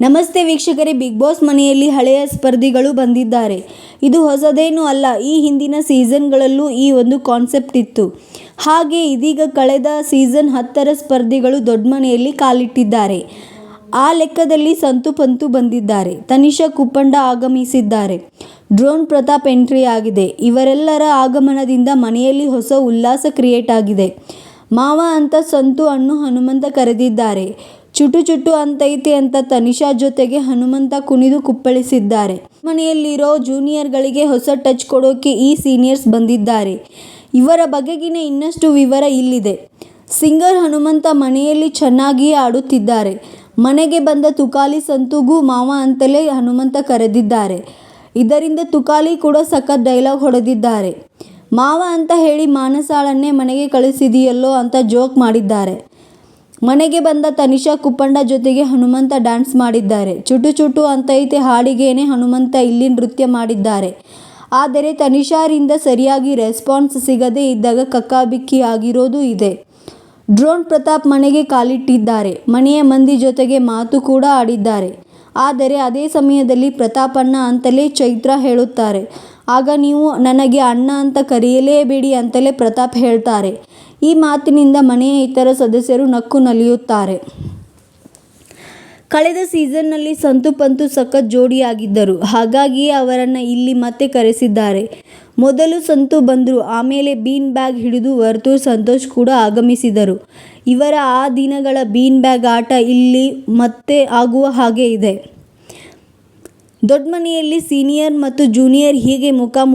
ನಮಸ್ತೆ ವೀಕ್ಷಕರೇ, big boss ಮನೆಯಲ್ಲಿ ಹಳೆಯ ಸ್ಪರ್ಧಿಗಳು ಬಂದಿದ್ದಾರೆ. ಇದು ಹೊಸದೇನೂ ಅಲ್ಲ, ಈ ಹಿಂದಿನ ಸೀಸನ್ಗಳಲ್ಲೂ ಈ ಒಂದು ಕಾನ್ಸೆಪ್ಟ್ ಇತ್ತು. ಹಾಗೆ ಇದೀಗ ಕಳೆದ ಸೀಸನ್ ಹತ್ತರ ಸ್ಪರ್ಧಿಗಳು ದೊಡ್ಡ ಮನೆಯಲ್ಲಿ ಕಾಲಿಟ್ಟಿದ್ದಾರೆ. ಆ ಲೆಕ್ಕದಲ್ಲಿ ಸಂತು ಪಂತು ಬಂದಿದ್ದಾರೆ. ತನಿಷಾ ಕುಪ್ಪಂಡ ಆಗಮಿಸಿದ್ದಾರೆ. ಡ್ರೋನ್ ಪ್ರತಾಪ್ ಎಂಟ್ರಿ ಆಗಿದೆ. ಇವರೆಲ್ಲರ ಆಗಮನದಿಂದ ಮನೆಯಲ್ಲಿ ಹೊಸ ಉಲ್ಲಾಸ ಕ್ರಿಯೇಟ್ ಆಗಿದೆ. ಮಾವ ಅಂತ ಸಂತು ಅಣ್ಣು ಹನುಮಂತ ಕರೆದಿದ್ದಾರೆ. ಚುಟು ಚುಟು ಅಂತೈತೆ ಅಂತ ತನಿಷಾ ಜೊತೆಗೆ ಹನುಮಂತ ಕುಣಿದು ಕುಪ್ಪಳಿಸಿದ್ದಾರೆ. ಮನೆಯಲ್ಲಿರೋ ಜೂನಿಯರ್ಗಳಿಗೆ ಹೊಸ ಟಚ್ ಕೊಡೋಕೆ ಈ ಸೀನಿಯರ್ಸ್ ಬಂದಿದ್ದಾರೆ. ಇವರ ಬಗೆಗಿನ ಇನ್ನಷ್ಟು ವಿವರ ಇಲ್ಲಿದೆ. ಸಿಂಗರ್ ಹನುಮಂತ ಮನೆಯಲ್ಲಿ ಚೆನ್ನಾಗಿಯೇ ಆಡುತ್ತಿದ್ದಾರೆ. ಮನೆಗೆ ಬಂದ ತುಕಾಲಿ ಸಂತುಗೂ ಮಾವ ಅಂತಲೇ ಹನುಮಂತ ಕರೆದಿದ್ದಾರೆ. ಇದರಿಂದ ತುಕಾಲಿ ಕೂಡ ಸಖತ್ ಡೈಲಾಗ್ ಹೊಡೆದಿದ್ದಾರೆ. ಮಾವ ಅಂತ ಹೇಳಿ ಮಾನಸಾಳನ್ನೇ ಮನೆಗೆ ಕಳಿಸಿದೆಯಲ್ಲೋ ಅಂತ ಜೋಕ್ ಮಾಡಿದ್ದಾರೆ. ಮನೆಗೆ ಬಂದ ತನಿಷಾ ಕುಪ್ಪಂಡ ಜೊತೆಗೆ ಹನುಮಂತ ಡ್ಯಾನ್ಸ್ ಮಾಡಿದ್ದಾರೆ. ಚುಟು ಚುಟು ಅಂತೈತೆ ಹಾಡಿಗೇನೆ ಹನುಮಂತ ಇಲ್ಲಿ ನೃತ್ಯ ಮಾಡಿದ್ದಾರೆ. ಆದರೆ ತನಿಷಾರಿಂದ ಸರಿಯಾಗಿ ರೆಸ್ಪಾನ್ಸ್ ಸಿಗದೇ ಇದ್ದಾಗ ಕಕ್ಕಾಬಿಕ್ಕಿ ಆಗಿರೋದು ಇದೆ. ಡ್ರೋನ್ ಪ್ರತಾಪ್ ಮನೆಗೆ ಕಾಲಿಟ್ಟಿದ್ದಾರೆ. ಮನೆಯ ಮಂದಿ ಜೊತೆಗೆ ಮಾತು ಕೂಡ ಆಡಿದ್ದಾರೆ. ಆದರೆ ಅದೇ ಸಮಯದಲ್ಲಿ ಪ್ರತಾಪಣ್ಣ ಅಂತಲೇ ಚೈತ್ರ ಹೇಳುತ್ತಾರೆ. ಆಗ ನೀವು ನನಗೆ ಅಣ್ಣ ಅಂತ ಕರೆಯಲೇಬೇಡಿ ಅಂತಲೇ ಪ್ರತಾಪ್ ಹೇಳ್ತಾರೆ. ಈ ಮಾತಿನಿಂದ ಮನೆಯ ಇತರ ಸದಸ್ಯರು ನಕ್ಕು ನಲಿಯುತ್ತಾರೆ. ಕಳೆದ ಸೀಸನ್ನಲ್ಲಿ ಸಂತು ಪಂತು ಸಖತ್ ಜೋಡಿಯಾಗಿದ್ದರು. ಹಾಗಾಗಿಯೇ ಅವರನ್ನು ಇಲ್ಲಿ ಮತ್ತೆ ಕರೆಸಿದ್ದಾರೆ. ಮೊದಲು ಸಂತು ಬಂದರು, ಆಮೇಲೆ ಬೀನ್ ಬ್ಯಾಗ್ ಹಿಡಿದು ವರ್ತೂರ್ ಸಂತೋಷ್ ಕೂಡ ಆಗಮಿಸಿದರು. ಇವರ ಆ ದಿನಗಳ ಬೀನ್ ಬ್ಯಾಗ್ ಆಟ ಇಲ್ಲಿ ಮತ್ತೆ ಆಗುವ ಹಾಗೆ ಇದೆ. ದೊಡ್ಡ ಮನೆಯಲ್ಲಿ ಸೀನಿಯರ್ ಮತ್ತು ಜೂನಿಯರ್ ಹೀಗೆ ಮುಖಾಮುಖಿ